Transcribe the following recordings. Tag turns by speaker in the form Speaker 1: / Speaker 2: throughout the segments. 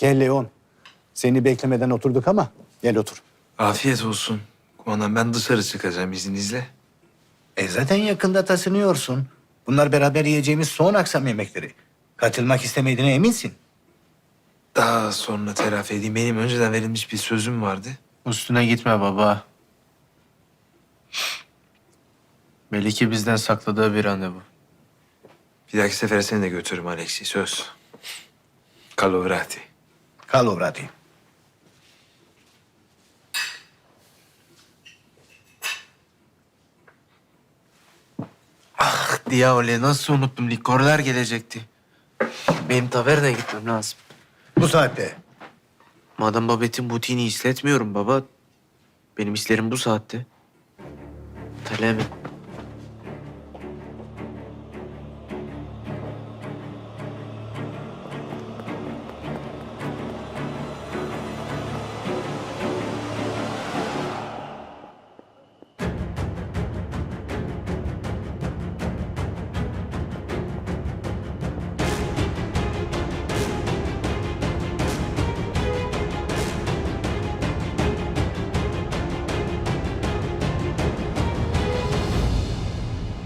Speaker 1: Gel Leon. Seni beklemeden oturduk ama gel otur.
Speaker 2: Afiyet olsun. Kumandan ben dışarı çıkacağım izninizle.
Speaker 1: E zaten yakında taşınıyorsun. Bunlar beraber yiyeceğimiz son akşam yemekleri. Katılmak istemediğine eminsin.
Speaker 2: Daha sonra telafi edeyim. Benim önceden verilmiş bir sözüm vardı.
Speaker 3: Üstüne gitme baba. Belli ki bizden sakladığı bir randevu.
Speaker 2: Bir dahaki sefere seni de götürürüm Alexi. Söz. Kalovrati.
Speaker 1: Kal ovrati.
Speaker 3: Diavole nasıl unuttum? Likorlar gelecekti. Benim tavernaya gitmem lazım.
Speaker 1: Bu saatte.
Speaker 3: Madam Babette'in butiğini isletmiyorum baba. Benim hislerim bu saatte. Talemi.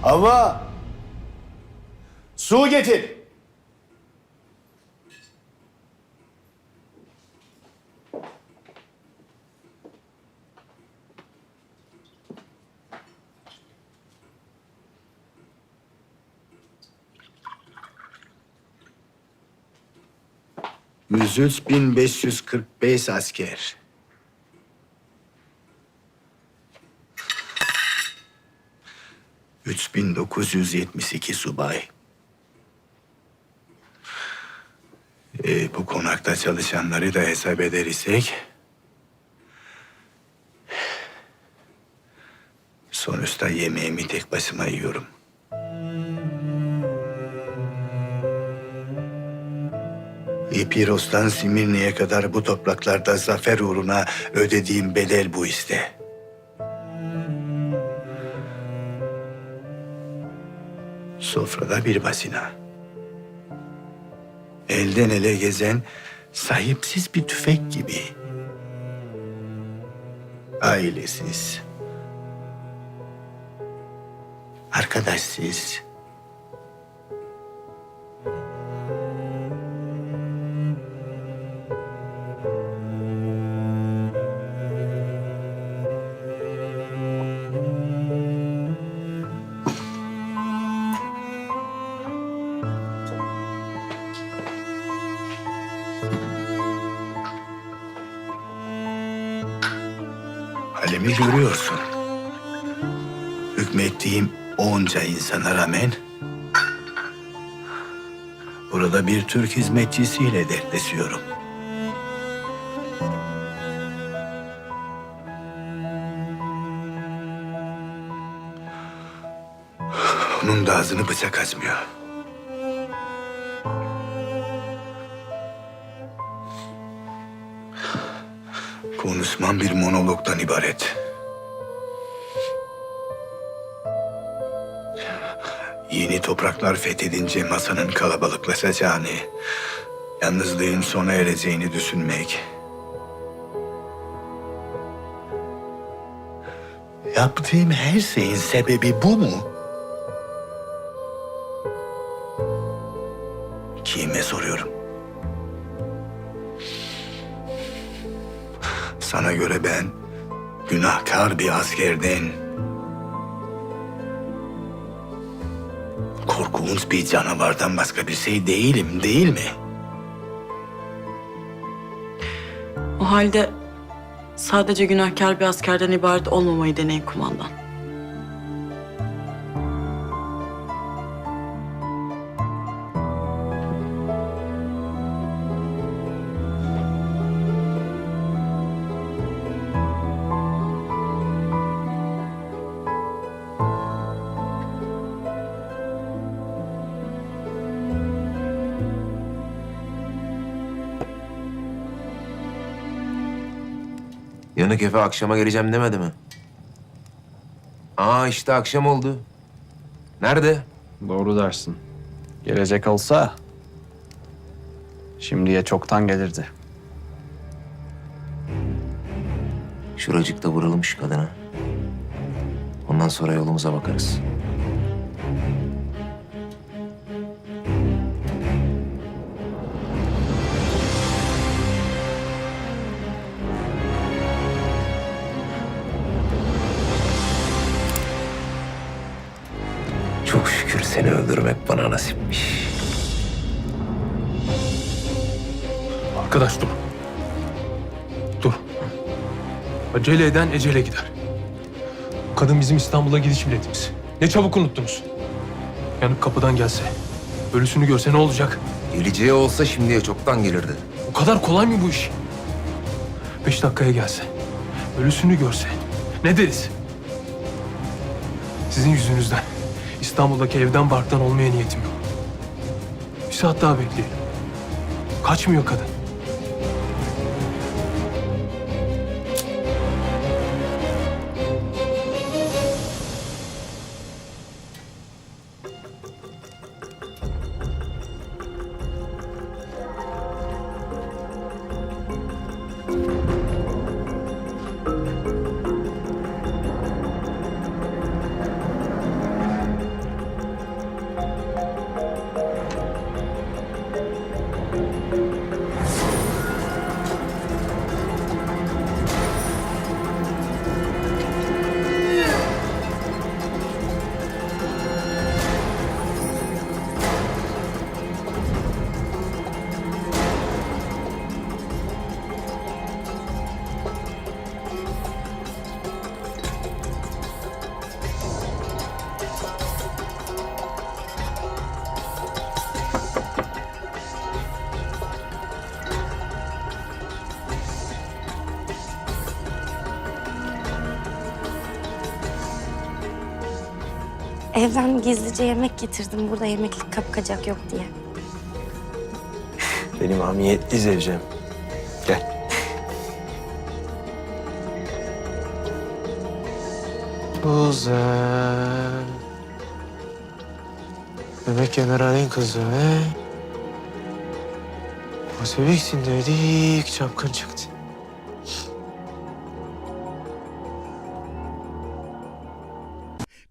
Speaker 1: Hava. Su getir. Bin beş yüz kırk beş asker. Üç bin dokuz yüz yetmiş iki subay. Ee, bu konakta çalışanları da hesap eder isek... Sonuçta yemeğimi tek başıma yiyorum. İpiros'tan Simirne'ye kadar bu topraklarda zafer uğruna ödediğim bedel bu işte. Sofrada bir basina. Elden ele gezen sahipsiz bir tüfek gibi. Ailesiz. Arkadaşsız. Halimi görüyorsun. Hükmettiğim onca insana rağmen... ...burada bir Türk hizmetçisiyle dertleşiyorum. Onun da ağzını bıçak açmıyor. Konuşmam bir monologdan ibaret. Yeni topraklar fethedince masanın kalabalıklaşacağını, yalnızlığın sona ereceğini düşünmek. Yaptığım her şeyin sebebi bu mu? Kime soruyorum? Sana göre ben günahkar bir askerden korkunç bir canavardan başka bir şey değilim, değil mi?
Speaker 4: O halde sadece günahkar bir askerden ibaret olmamayı deneyin kumandan.
Speaker 5: Yanık Efe akşama geleceğim demedi mi? Aa işte akşam oldu. Nerede?
Speaker 6: Doğru dersin. Gelecek olsa şimdiye çoktan gelirdi.
Speaker 5: Şuracıkta vuralım şu kadına. Ondan sonra yolumuza bakarız. Seni öldürmek bana nasipmiş.
Speaker 6: Arkadaş dur. Dur. Acele eden ecele gider. Kadın bizim İstanbul'a gidiş biletimiz. Ne çabuk unuttunuz. Yanıp kapıdan gelse, ölüsünü görse ne olacak?
Speaker 5: Geleceği olsa şimdiye çoktan gelirdi.
Speaker 6: O kadar kolay mı bu iş? Beş dakikaya gelse, ölüsünü görse ne deriz? Sizin yüzünüzden İstanbul'daki evden barktan olmaya niyetim yok. Bir saat daha bekleyelim. Kaçmıyor kadın.
Speaker 7: Evden gizlice yemek getirdim. Burada yemeklik kapkacak yok diye.
Speaker 2: Benim hamiyetli zevcem. Gel.
Speaker 3: Güzel. Demek generalin kızı he? O seviksin dedik çapkın çıktı.